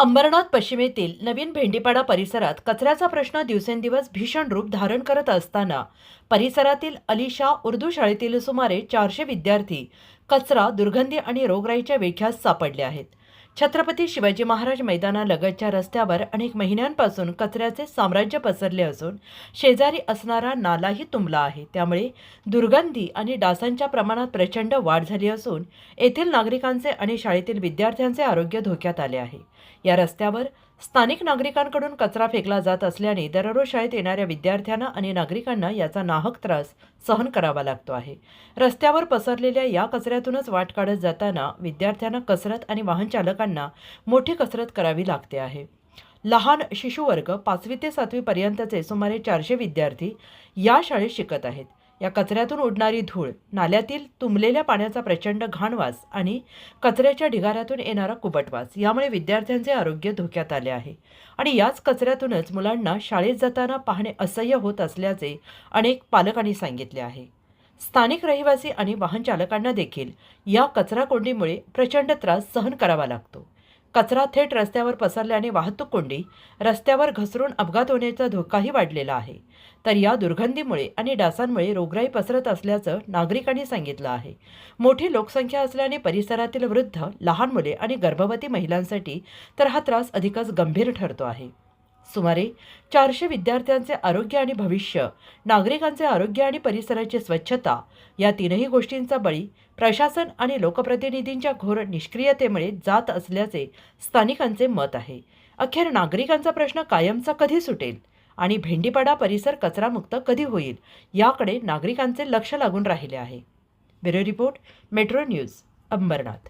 अंबरनाथ पश्चिमेतील नवीन भेंडीपाडा परिसरात कचऱ्याचा प्रश्न दिवसेंदिवस भीषण रूप धारण करत असताना परिसरातील अलिशा उर्दू शाळेतील सुमारे चारशे विद्यार्थी कचरा दुर्गंधी आणि रोगराईच्या वेख्यास सापडले आहेत. छत्रपती शिवाजी महाराज मैदानालगतच्या रस्त्यावर अनेक महिन्यांपासून कचऱ्याचे साम्राज्य पसरले असून शेजारी असणारा नालाही तुंबला आहे. त्यामुळे दुर्गंधी आणि डासांच्या प्रमाणात प्रचंड वाढ झाली असून येथील नागरिकांचे आणि शाळेतील विद्यार्थ्यांचे आरोग्य धोक्यात आले आहे. या रस्त्यावर स्थानिक नागरिकांकडून कचरा फेकला जात असल्याने दररोज शाळेत येणाऱ्या विद्यार्थ्यांना आणि नागरिकांना याचा नाहक त्रास सहन करावा लागतो आहे. रस्त्यावर पसरलेल्या या कचऱ्यातूनच वाट काढत जाताना विद्यार्थ्यांना कसरत आणि वाहन चालकांना मोठी कसरत करावी लागते आहे. लहान शिशुवर्ग पाचवी ते सातवीपर्यंतचे सुमारे चारशे विद्यार्थी या शाळेत शिकत आहेत. या कचऱ्यातून उडणारी धूळ नाल्यातील तुंबलेल्या पाण्याचा प्रचंड घाणवास आणि कचऱ्याच्या ढिगाऱ्यातून येणारा कुबटवास यामुळे विद्यार्थ्यांचे आरोग्य धोक्यात आले आहे. आणि याच कचऱ्यातूनच मुलांना शाळेत जाताना पाहणे असह्य होत असल्याचे अनेक पालकांनी सांगितले आहे. स्थानिक रहिवासी आणि वाहन चालकांना देखील या कचरा कोंडीमुळे प्रचंड त्रास सहन करावा लागतो. कचरा थेट रस्त्यावर पसरल्याने वाहतूक कोंडी रस्त्यावर घसरून अपघात होण्याचा धोकाही वाढलेला आहे. तर या दुर्गंधीमुळे आणि डासांमुळे रोगराई पसरत असल्याचं नागरिकांनी सांगितलं आहे. मोठी लोकसंख्या असल्याने परिसरातील वृद्ध लहान मुले आणि गर्भवती महिलांसाठी तर हा त्रास अधिकच गंभीर ठरतो आहे. सुमारे चारशे विद्यार्थ्यांचे आरोग्य आणि भविष्य नागरिकांचे आरोग्य आणि परिसराची स्वच्छता या तीनही गोष्टींचा बळी प्रशासन आणि लोकप्रतिनिधींच्या घोर निष्क्रियतेमुळे जात असल्याचे स्थानिकांचे मत आहे. अखेर नागरिकांचा प्रश्न कायमचा कधी सुटेल आणि भेंडीपाडा परिसर कचरामुक्त कधी होईल याकडे नागरिकांचे लक्ष लागून राहिले आहे. Bureau report metro news Ambernath.